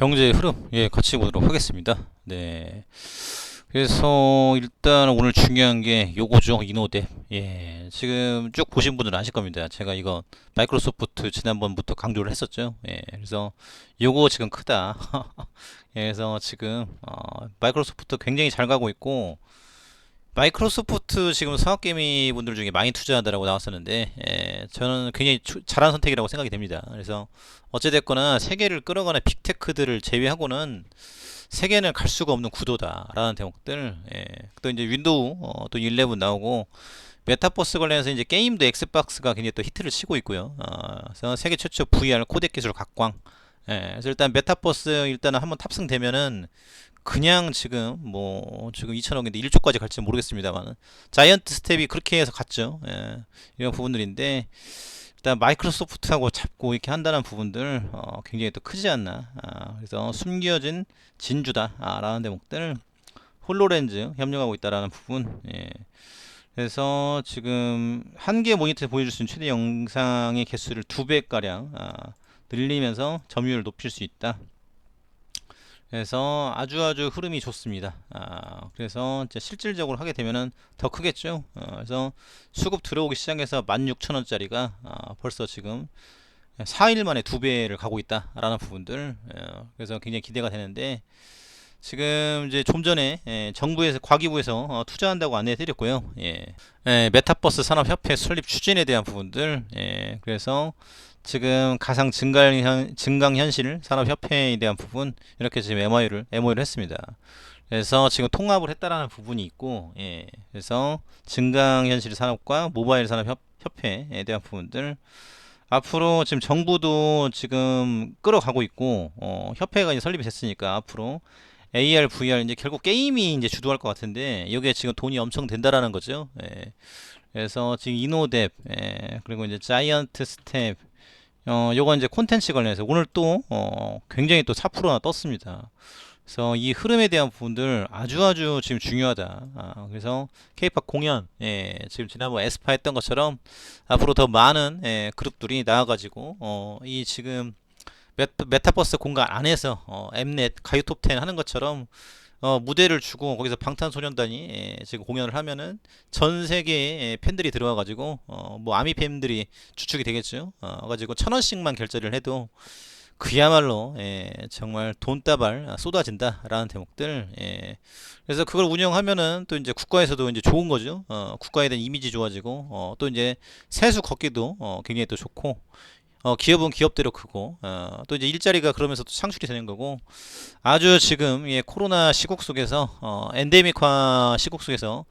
경제 흐름 예 같이 보도록 하겠습니다. 네. 그래서 일단 오늘 중요한 게 요거죠 이노뎁 예. 지금 쭉 보신 분들은 아실 겁니다. 제가 이거 마이크로소프트 지난번부터 강조를 했었죠. 예. 그래서 요거 지금 크다. 예, 그래서 지금 어, 마이크로소프트 굉장히 잘 가고 있고 마이크로소프트 지금 서학개미 분들 중에 많이 투자한다라고 나왔었는데 예, 저는 굉장히 추- 잘한 선택이라고 생각이 됩니다 그래서 어찌됐거나 세계를 끌어가는 빅테크들을 제외하고는 세계는 갈 수가 없는 구도다라는 대목들. 예. 또 이제 윈도우 어, 또 11 나오고 메타버스 관련해서 이제 게임도 엑스박스가 굉장히 또 히트를 치고 있고요. 어, 그래서 세계 최초 VR 코덱 기술 각광. 예. 그래서 일단 메타버스 일단은 한번 탑승되면은 그냥 지금 뭐 지금 2천억인데 1조까지 갈지 모르겠습니다만 자이언트 스텝이 그렇게 해서 갔죠. 예. 이런 부분들인데 일단 마이크로소프트하고 잡고 이렇게 한다는 부분들 어, 굉장히 또 크지 않나. 아, 그래서 숨겨진 진주다라는 대목들 홀로렌즈 협력하고 있다라는 부분. 예. 그래서 지금 한 개 모니터에 보여줄 수 있는 최대 영상의 개수를 두 배 가량 아, 늘리면서 점유율을 높일 수 있다. 그래서 아주 아주 흐름이 좋습니다. 아, 그래서 실질적으로 하게 되면은 더 크겠죠. 어, 그래서 수급 들어오기 시작해서 16,000원짜리가 아, 벌써 지금 4일 만에 두 배를 가고 있다라는 부분들. 예, 그래서 굉장히 기대가 되는데 지금 이제 좀 전에 예, 정부에서 과기부에서 어, 투자한다고 안내해 드렸고요. 예, 예, 메타버스 산업협회 설립 추진에 대한 부분들. 예, 그래서 지금 가상 증강 현실 산업협회에 대한 부분 이렇게 지금 MOU를 MOU를 했습니다. 그래서 지금 통합을 했다라는 부분이 있고, 예, 그래서 증강 현실 산업과 모바일 산업 협, 협회에 대한 부분들 앞으로 지금 정부도 지금 끌어가고 있고, 어, 협회가 이제 설립이 됐으니까 앞으로 AR, VR 이제 결국 게임이 이제 주도할 것 같은데 여기에 지금 돈이 엄청 된다라는 거죠. 예. 그래서 지금 이노뎁, 예, 그리고 이제 자이언트 스텝, 어, 요건 이제 콘텐츠 관련해서 오늘 또, 어, 굉장히 또 4%나 떴습니다. 그래서 이 흐름에 대한 부분들 아주 아주 지금 중요하다. 아, 그래서 K-팝 공연, 예, 지금 지난번 에스파 했던 것처럼 앞으로 더 많은 예, 그룹들이 나와가지고, 어, 이 지금 메타, 메타버스 공간 안에서 어, 엠넷 가요 톱10 하는 것처럼 어, 무대를 주고 거기서 방탄소년단이 예, 지금 공연을 하면은 전 세계의 예, 팬들이 들어와 가지고 어, 뭐 아미 팬들이 주축이 되겠죠. 어, 가지고 천 원씩만 결제를 해도 그야말로 예, 정말 돈다발 쏟아진다라는 대목들. 예. 그래서 그걸 운영하면은 또 이제 국가에서도 이제 좋은 거죠. 어, 국가에 대한 이미지 좋아지고 어, 또 이제 세수 걷기도 어, 굉장히 또 좋고 어, 기업은 기업대로 크고 어, 또 이제 일자리가 그러면서 또 창출이 되는 거고 아주 지금 예, 코로나 시국 속에서 어, 엔데믹화 시국 속에서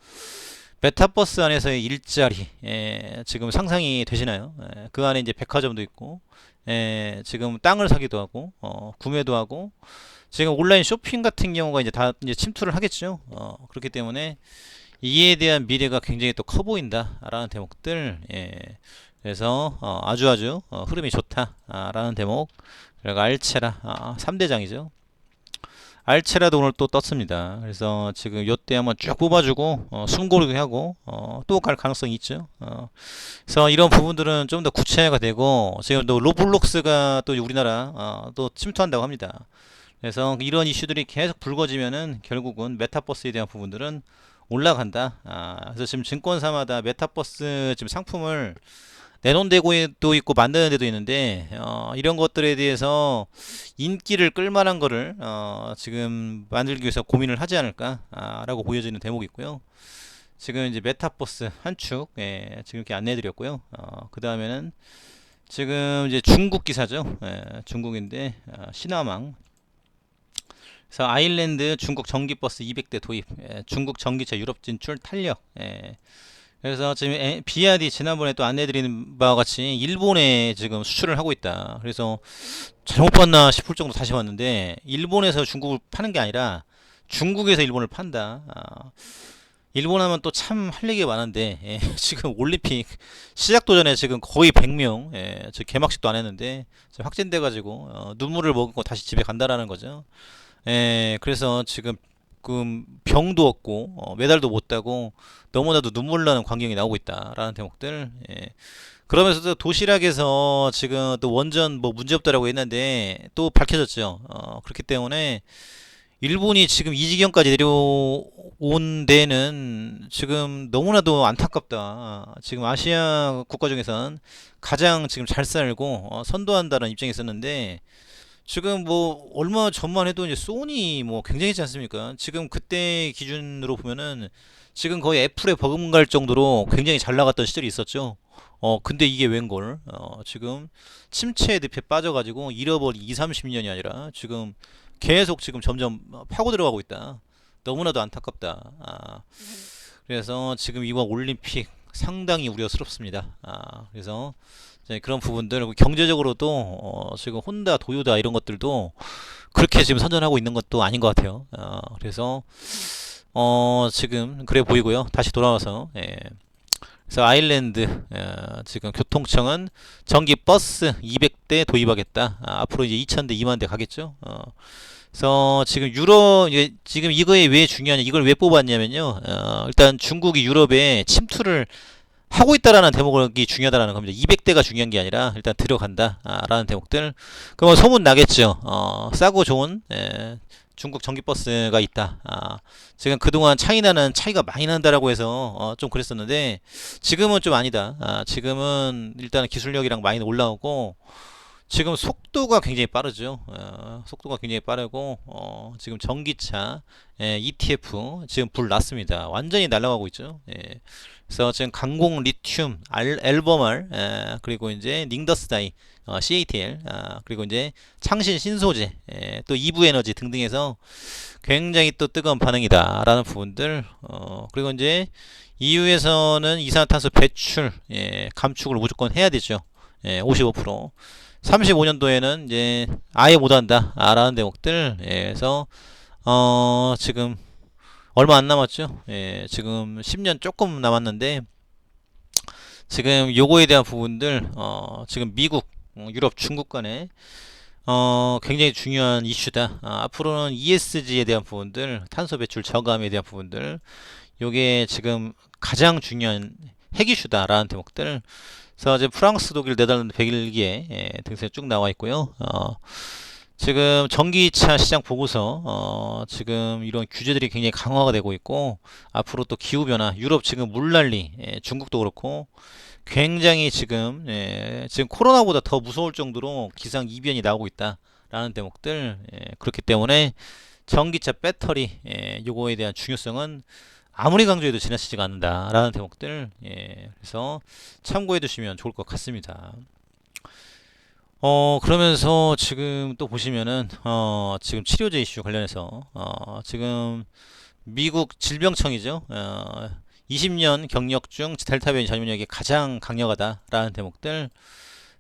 메타버스 안에서의 일자리 예, 지금 상상이 되시나요? 예, 그 안에 이제 백화점도 있고 예, 지금 땅을 사기도 하고 어, 구매도 하고 지금 온라인 쇼핑 같은 경우가 이제 다 이제 침투를 하겠죠. 어, 그렇기 때문에 이에 대한 미래가 굉장히 또 커 보인다라는 대목들 예. 그래서 어, 아주 아주 어, 흐름이 좋다라는 대목 그리고 알체라 아, 3대장이죠. 알체라도 오늘 또 떴습니다. 그래서 지금 요때 한번 쭉 뽑아주고 어, 숨고르게 하고 어, 또 갈 가능성이 있죠. 어, 그래서 이런 부분들은 좀 더 구체화가 되고 지금 또 로블록스가 또 우리나라 어, 또 침투한다고 합니다. 그래서 이런 이슈들이 계속 불거지면은 결국은 메타버스에 대한 부분들은 올라간다. 아, 그래서 지금 증권사마다 메타버스 지금 상품을 내놓은 데도 있고 만드는 데도 있는데 어, 이런 것들에 대해서 인기를 끌만한 거를 어, 지금 만들기 위해서 고민을 하지 않을까라고 보여지는 대목이 있고요. 지금 이제 메타버스 한축 예, 지금 이렇게 안내해드렸고요. 어, 그 다음에는 지금 이제 중국 기사죠. 예, 중국인데 어, 신화망. 그래서 아일랜드 중국 전기버스 200대 도입, 예, 중국 전기차 유럽 진출 탄력. 예, 그래서 지금 에- BRD 지난번에 또 안내드리는 바와 같이 일본에 지금 수출을 하고 있다. 그래서 잘못 봤나 싶을 정도 다시 봤는데 일본에서 중국을 파는 게 아니라 중국에서 일본을 판다. 아, 일본 하면 또 참 할 얘기가 많은데 예, 지금 올림픽 시작도 전에 지금 거의 100명 예, 지금 개막식도 안 했는데 확진돼 가지고 어, 눈물을 먹고 다시 집에 간다라는 거죠. 예, 그래서 지금 그 병도 없고 어, 메달도 못 따고 너무나도 눈물 나는 광경이 나오고 있다라는 대목들. 예. 그러면서 또 도시락에서 지금 또 원전 뭐 문제 없다라고 했는데 또 밝혀졌죠. 어, 그렇기 때문에 일본이 지금 이 지경까지 내려온 데는 지금 너무나도 안타깝다. 지금 아시아 국가 중에선 가장 지금 잘 살고 어, 선도한다는 입장이 있었는데 지금 뭐 얼마 전만 해도 이제 소니 뭐 굉장했지 않습니까? 지금 그때 기준으로 보면은 지금 거의 애플에 버금갈 정도로 굉장히 잘 나갔던 시절이 있었죠. 어 근데 이게 웬걸? 어 지금 침체의 늪에 빠져가지고 잃어버린 2, 30년이 아니라 지금 계속 지금 점점 파고 들어가고 있다. 너무나도 안타깝다. 아, 그래서 지금 이번 올림픽 상당히 우려스럽습니다. 아, 그래서 그런 부분들 경제적으로도 어, 지금 혼다, 도요다 이런 것들도 그렇게 지금 선전하고 있는 것도 아닌 것 같아요. 어, 그래서 어, 지금 그래 보이고요. 다시 돌아와서 예. 그래서 아일랜드 어, 지금 교통청은 전기 버스 200대 도입하겠다. 아, 앞으로 이제 2,000대, 2만 대 가겠죠. 어, 그래서 지금 유럽 지금 이거에 왜 중요하냐 이걸 왜 뽑았냐면요. 어, 일단 중국이 유럽에 침투를 하고 있다라는 대목이 중요하다라는 겁니다. 200대가 중요한 게 아니라 일단 들어간다라는 대목들. 그러면 소문 나겠죠. 어, 싸고 좋은 예, 중국 전기버스가 있다. 아, 지금 그동안 차이나는 차이가 많이 난다라고 해서 어, 좀 그랬었는데 지금은 좀 아니다. 아, 지금은 일단 기술력이랑 많이 올라오고 지금 속도가 굉장히 빠르죠. 어, 속도가 굉장히 빠르고 어, 지금 전기차 예, ETF 지금 불 났습니다. 완전히 날아가고 있죠. 예. 그래서 지금 강공 리튬, 알, 앨범알 예, 그리고 이제 닝더스다이 어, CATL 아, 그리고 이제 창신 신소재 예, 또 이브 에너지 등등해서 굉장히 또 뜨거운 반응이다라는 부분들 어, 그리고 이제 EU에서는 이산화탄소 배출 예, 감축을 무조건 해야 되죠. 예, 55% 35년도에는 이제 아예 못한다. 라는 대목들. 예, 어, 지금 얼마 안 남았죠. 예, 지금 10년 조금 남았는데, 지금 요거에 대한 부분들, 어, 지금 미국, 어, 유럽, 중국 간에, 어, 굉장히 중요한 이슈다. 아, 앞으로는 ESG에 대한 부분들, 탄소 배출 저감에 대한 부분들, 요게 지금 가장 중요한 핵 이슈다라는 대목들, 그래서 이제 프랑스, 독일, 네덜란드, 벨기에 예, 등세에 쭉 나와 있고요. 어, 지금 전기차 시장 보고서 어, 지금 이런 규제들이 굉장히 강화가 되고 있고 앞으로 또 기후 변화, 유럽 지금 물난리, 예, 중국도 그렇고 굉장히 지금 예, 지금 코로나보다 더 무서울 정도로 기상 이변이 나오고 있다라는 대목들 예, 그렇기 때문에 전기차 배터리 예, 요거에 대한 중요성은 아무리 강조해도 지나치지가 않는다라는 대목들 예, 그래서 참고해 두시면 좋을 것 같습니다. 어 그러면서 지금 또 보시면은 어 지금 치료제 이슈 관련해서 어 지금 미국 질병청이죠. 어 20년 경력 중 델타 변이 전염력이 가장 강력하다라는 대목들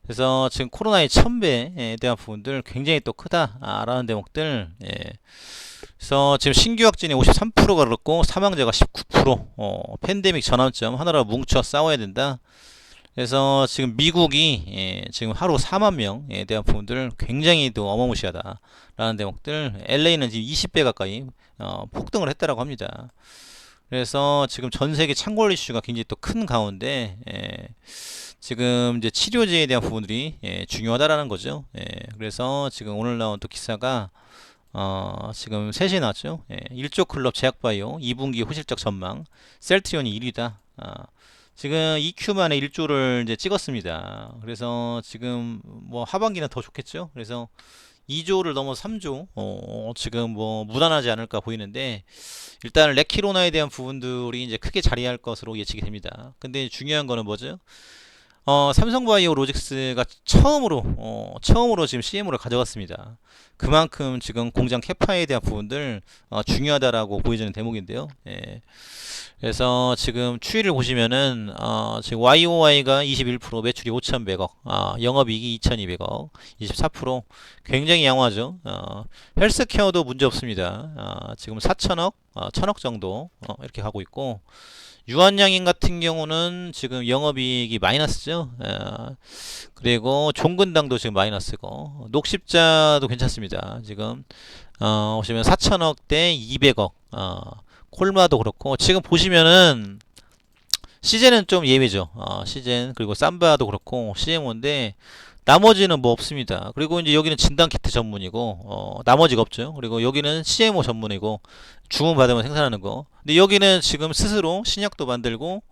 그래서 지금 코로나의 천배에 대한 부분들 굉장히 또 크다라는 대목들 예. 그래서 지금 신규 확진이 53%가 그렇고 사망자가 19% 어, 팬데믹 전환점 하나로 뭉쳐 싸워야 된다. 그래서 지금 미국이 예, 지금 하루 4만 명에 대한 부분들 굉장히 또 어마무시하다라는 대목들 LA는 지금 20배 가까이 어, 폭등을 했다라고 합니다. 그래서 지금 전 세계 창궐 이슈가 굉장히 또 큰 가운데 예, 지금 이제 치료제에 대한 부분들이 예, 중요하다라는 거죠. 예, 그래서 지금 오늘 나온 또 기사가 어, 지금 셋이 나왔죠. 예, 1조 클럽 제약바이오 2분기 후실적 전망 셀트리온이 1위다. 아, 지금 EQ만에 1조를 이제 찍었습니다. 그래서 지금 뭐 하반기는 더 좋겠죠. 그래서 2조를 넘어 3조 어, 지금 뭐 무난하지 않을까 보이는데 일단 레키로나에 대한 부분들이 이제 크게 자리할 것으로 예측이 됩니다. 근데 중요한 거는 뭐죠? 어, 삼성바이오 로직스가 처음으로 어, 처음으로 지금 CM으로 가져갔습니다. 그만큼 지금 공장 캐파에 대한 부분들 어, 중요하다라고 보여지는 대목인데요. 예. 그래서 지금 추이를 보시면은 어, 지금 YOY가 21% 매출이 5,100억, 어, 영업이익이 2,200억, 24% 굉장히 양호하죠. 어, 헬스케어도 문제 없습니다. 어, 지금 4천억, 어, 1천억 정도 어, 이렇게 가고 있고. 유한양인 같은 경우는 지금 영업이익이 마이너스죠. 어, 그리고 종근당도 지금 마이너스고 녹십자도 괜찮습니다. 지금 어, 보시면 4천억 대 200억 어, 콜마도 그렇고 지금 보시면은 시젠은 좀 예외죠. 어, 시젠 그리고 삼바도 그렇고 CMO인데 나머지는 뭐 없습니다. 그리고 이제 여기는 진단 키트 전문이고 어, 나머지가 없죠. 그리고 여기는 CMO 전문이고 주문 받으면 생산하는 거. 근데 여기는 지금 스스로 신약도 만들고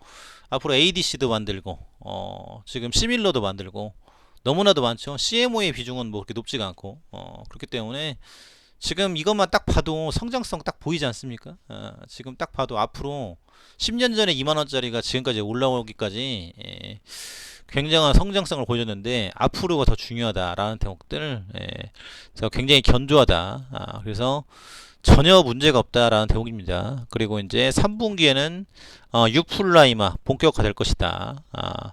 앞으로 ADC도 만들고 어, 지금 시밀러도 만들고 너무나도 많죠. CMO의 비중은 뭐 그렇게 높지가 않고 어, 그렇기 때문에 지금 이것만 딱 봐도 성장성 딱 보이지 않습니까? 어, 지금 딱 봐도 앞으로 10년 전에 2만 원짜리가 지금까지 올라오기까지 예, 굉장한 성장성을 보여줬는데 앞으로가 더 중요하다라는 대목들 예, 그래서 굉장히 견조하다. 아, 그래서 전혀 문제가 없다라는 대목입니다. 그리고 이제 3분기에는 어, 6풀라이마 본격화될 것이다. 아,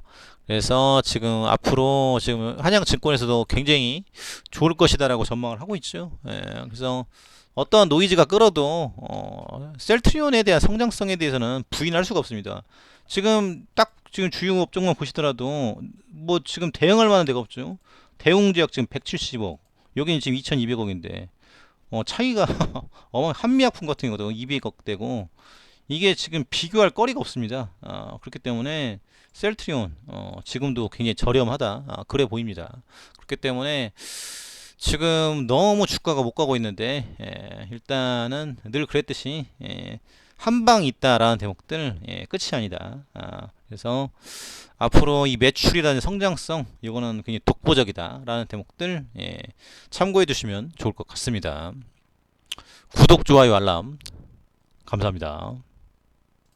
그래서 지금 앞으로 지금 한양증권에서도 굉장히 좋을 것이다라고 전망을 하고 있죠. 예, 그래서 어떠한 노이즈가 끌어도 어, 셀트리온에 대한 성장성에 대해서는 부인할 수가 없습니다. 지금 딱 지금 주요 업종만 보시더라도 뭐 지금 대응할 만한 데가 없죠. 대웅제약 지금 170억, 여기는 지금 2,200억인데 어, 차이가 어마 한미약품 같은 경우도 200억 되고 이게 지금 비교할 거리가 없습니다. 어, 그렇기 때문에 셀트리온 어, 지금도 굉장히 저렴하다. 아, 그래 보입니다. 그렇기 때문에 지금 너무 주가가 못 가고 있는데 예, 일단은 늘 그랬듯이 예, 한방 있다라는 대목들 예, 끝이 아니다. 아, 그래서 앞으로 이 매출이라는 성장성 이거는 굉장히 독보적이다라는 대목들 예, 참고해 두시면 좋을 것 같습니다. 구독, 좋아요, 알람 감사합니다.